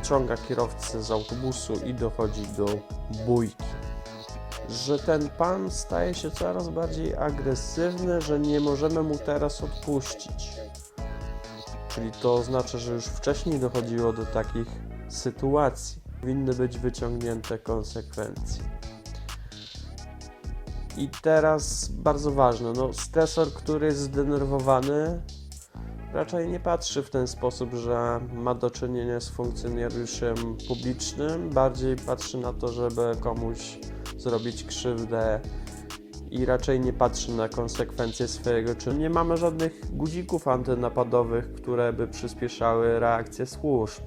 wyciąga kierowcę z autobusu i dochodzi do bójki. Że ten pan staje się coraz bardziej agresywny, że nie możemy mu teraz odpuścić. Czyli to oznacza, że już wcześniej dochodziło do takich sytuacji. Powinny być wyciągnięte konsekwencje. I teraz bardzo ważne, no stresor, który jest zdenerwowany, raczej nie patrzy w ten sposób, że ma do czynienia z funkcjonariuszem publicznym, bardziej patrzy na to, żeby komuś zrobić krzywdę i raczej nie patrzy na konsekwencje swojego czynu. Nie mamy żadnych guzików antynapadowych, które by przyspieszały reakcję służb.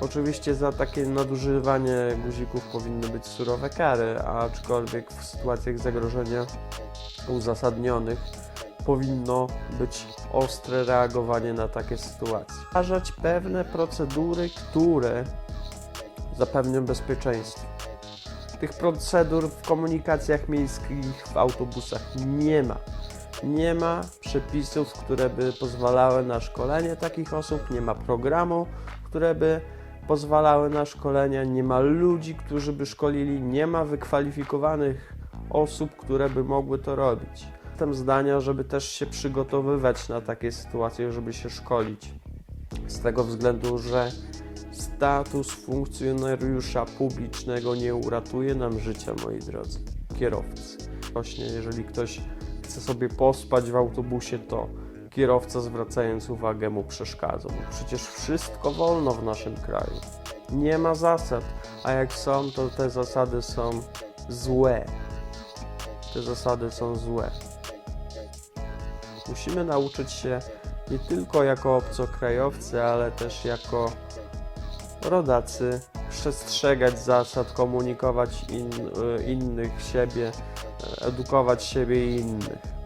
Oczywiście za takie nadużywanie guzików powinny być surowe kary, aczkolwiek w sytuacjach zagrożenia uzasadnionych powinno być ostre reagowanie na takie sytuacje. Wdrażać pewne procedury, które zapewnią bezpieczeństwo. Tych procedur w komunikacjach miejskich, w autobusach nie ma. Nie ma przepisów, które by pozwalały na szkolenie takich osób, nie ma programu, które by pozwalały na szkolenia, nie ma ludzi, którzy by szkolili, nie ma wykwalifikowanych osób, które by mogły to robić. Jestem zdania, żeby też się przygotowywać na takie sytuacje, żeby się szkolić. Z tego względu, że status funkcjonariusza publicznego nie uratuje nam życia, moi drodzy kierowcy. Właśnie, jeżeli ktoś chce sobie pospać w autobusie, to kierowca zwracając uwagę mu przeszkadza. Przecież wszystko wolno w naszym kraju. Nie ma zasad, a jak są, to te zasady są złe. Te zasady są złe. Musimy nauczyć się nie tylko jako obcokrajowcy, ale też jako rodacy przestrzegać zasad, komunikować in, y, innych siebie, edukować siebie i innych.